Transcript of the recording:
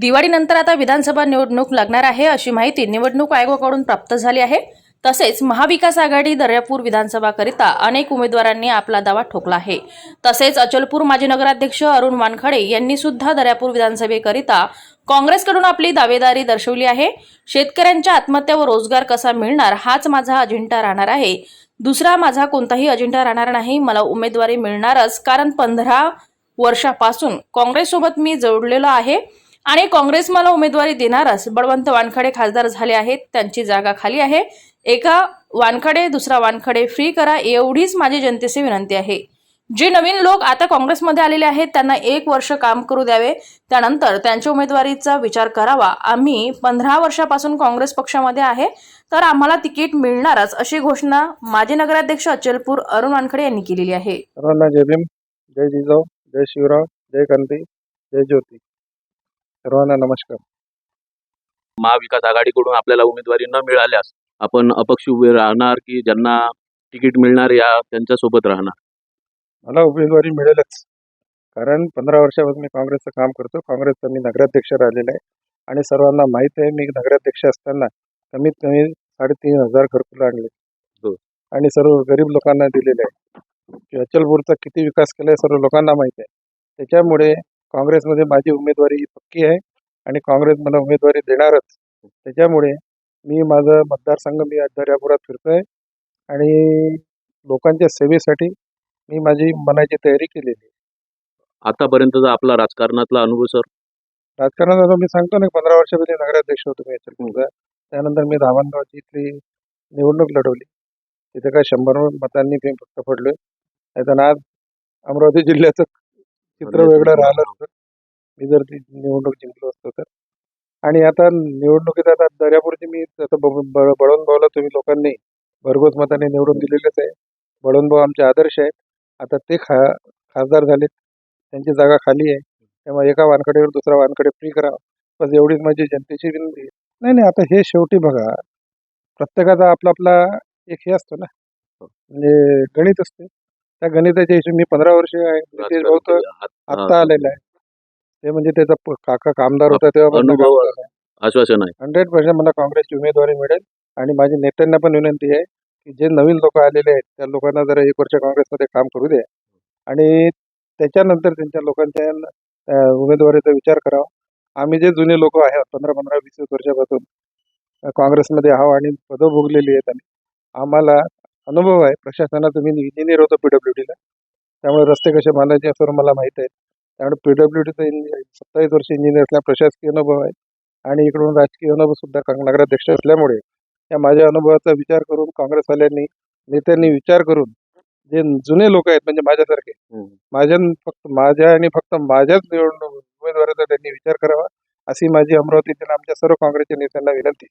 दिवाळीनंतर आता विधानसभा निवडणूक लागणार आहे अशी माहिती निवडणूक आयोगाकडून प्राप्त झाली आहे. तसेच महाविकास आघाडी दर्यापूर विधानसभाकरिता अनेक उमेदवारांनी आपला दावा ठोकला आहे. तसेच अचलपूर माजी नगराध्यक्ष अरुण वानखडे यांनी सुद्धा दर्यापूर विधानसभेकरिता काँग्रेसकडून आपली दावेदारी दर्शवली आहे. शेतकऱ्यांच्या आत्महत्या व रोजगार कसा मिळणार हाच माझा अजिंठा राहणार आहे. दुसरा माझा कोणताही अजिंठा राहणार नाही. मला उमेदवारी मिळणारच. कारण पंधरा वर्षापासून काँग्रेससोबत मी जोडलेलो आहे. आणि काँग्रेस मला उमेदवारी देणारच. बळवंत वानखडे खासदार झाले आहेत त्यांची जागा खाली आहे. एका वानखडे दुसरा वानखडे फ्री करा एवढीच माझी जनतेची विनंती आहे. जे नवीन लोक आता काँग्रेसमध्ये आलेले आहेत त्यांना एक वर्ष काम करू द्यावे. त्यानंतर त्यांच्या उमेदवारीचा विचार करावा. आम्ही पंधरा वर्षापासून काँग्रेस पक्षामध्ये आहे तर आम्हाला तिकीट मिळणारच अशी घोषणा माजी नगराध्यक्ष अचलपूर अरुण वानखडे यांनी केलेली आहे. जय भीम जय जिजाऊ जय शिवराव जय जय ज्योती. सर्वांना नमस्कार. महाविकास आघाडीकडून आपल्याला उमेदवारी न मिळाल्यास आपण अपक्ष उभे राहणार की ज्यांना तिकीट मिळणार या त्यांच्यासोबत राहणार? मला उमेदवारी मिळेलच. कारण पंधरा वर्षापासून मी काँग्रेसचं काम करतो. काँग्रेसचा मी नगराध्यक्ष राहिलेला आहे. आणि सर्वांना माहीत आहे मी नगराध्यक्ष असताना कमीत कमी साडेतीन हजार घरकुलं आणले. हो. आणि सर्व गरीब लोकांना दिलेले आहे. की अचलपूरचा किती विकास केला आहे सर्व लोकांना माहीत आहे. त्याच्यामुळे काँग्रेसमध्ये माझी उमेदवारी पक्की आहे आणि काँग्रेस मला उमेदवारी देणारच. त्याच्यामुळे मी माझं मतदारसंघ मी दर्यापुरात फिरतोय आणि लोकांच्या सेवेसाठी मी माझी मनाची तयारी केलेली आहे. आतापर्यंतचा आपला राजकारणातला अनुभव सर? राजकारणात आता मी सांगतो ना पंधरा वर्षापूर्वी नगराध्यक्ष होतो मी अचलपूरचा त्यानंतर मी धामणगावची इथली निवडणूक लढवली. तिथे काय शंभर मतांनी मी फक्त पडलोय. नाहीतर आज अमरावती जिल्ह्याचं चित्र वेगळं राहिलं असतं मी जर ती निवडणूक जिंकलो असतो तर. आणि आता निवडणुकीत आता दर्यापूरची मी आता बळवंत भाऊला तुम्ही लोकांनी भरघोस मताने निवडून दिलेलेच आहे. बळवंत भाऊ आमचे आदर्श आहेत. आता ते खा खासदार झालेत. त्यांची जागा खाली आहे. त्यामुळे एका वानकडेवर दुसरा वानकडे फ्री करा बस एवढीच माझी जनतेची विनंती नाही नाही आता हे शेवटी बघा. प्रत्येकाचा आपला आपला एक हे असतो ना. म्हणजे गणित असते. त्या गणिताच्या हिशोब मी पंधरा वर्ष आहे. नितेश भाऊ तर आत्ता आलेला आहे. ते म्हणजे त्याचा प- काका कामदार होता तेव्हा आश्वासन आहे. हंड्रेड पर्सेंट मला काँग्रेसची उमेदवारी मिळेल. आणि माझी नेत्यांना पण विनंती आहे की जे नवीन लोक आलेले आहेत त्या लोकांना जरा एक वर्ष काँग्रेसमध्ये काम करू द्या आणि त्याच्यानंतर त्यांच्या लोकांच्या अं, उमेदवारीचा विचार करावा. आम्ही जे जुने लोक आहेत पंधरा पंधरा वीस वीस वर्षापासून अं, काँग्रेसमध्ये आहो आणि पदं भोगलेली आहेत आणि आम्हाला अनुभव आहे. प्रशासनाचं मी इंजिनियर होतो पी डब्ल्यू डीला त्यामुळे रस्ते कसे बांधायचे सर्व मला माहीत आहे. त्यामुळे पी डब्ल्यू डीचं सत्तावीस वर्ष इंजिनियर असल्या प्रशासकीय अनुभव आहे. आणि इकडून राजकीय अनुभव सुद्धा नगराध्यक्ष असल्यामुळे या माझ्या अनुभवाचा विचार करून काँग्रेसवाल्यांनी नेत्यांनी विचार करून जे जुने लोक आहेत म्हणजे माझ्यासारखे माझ्या फक्त माझ्या आणि फक्त माझ्याच निवडणूक उमेदवाराचा त्यांनी विचार करावा अशी माझी अमरावतीतील आमच्या सर्व काँग्रेसच्या नेत्यांना विनंती.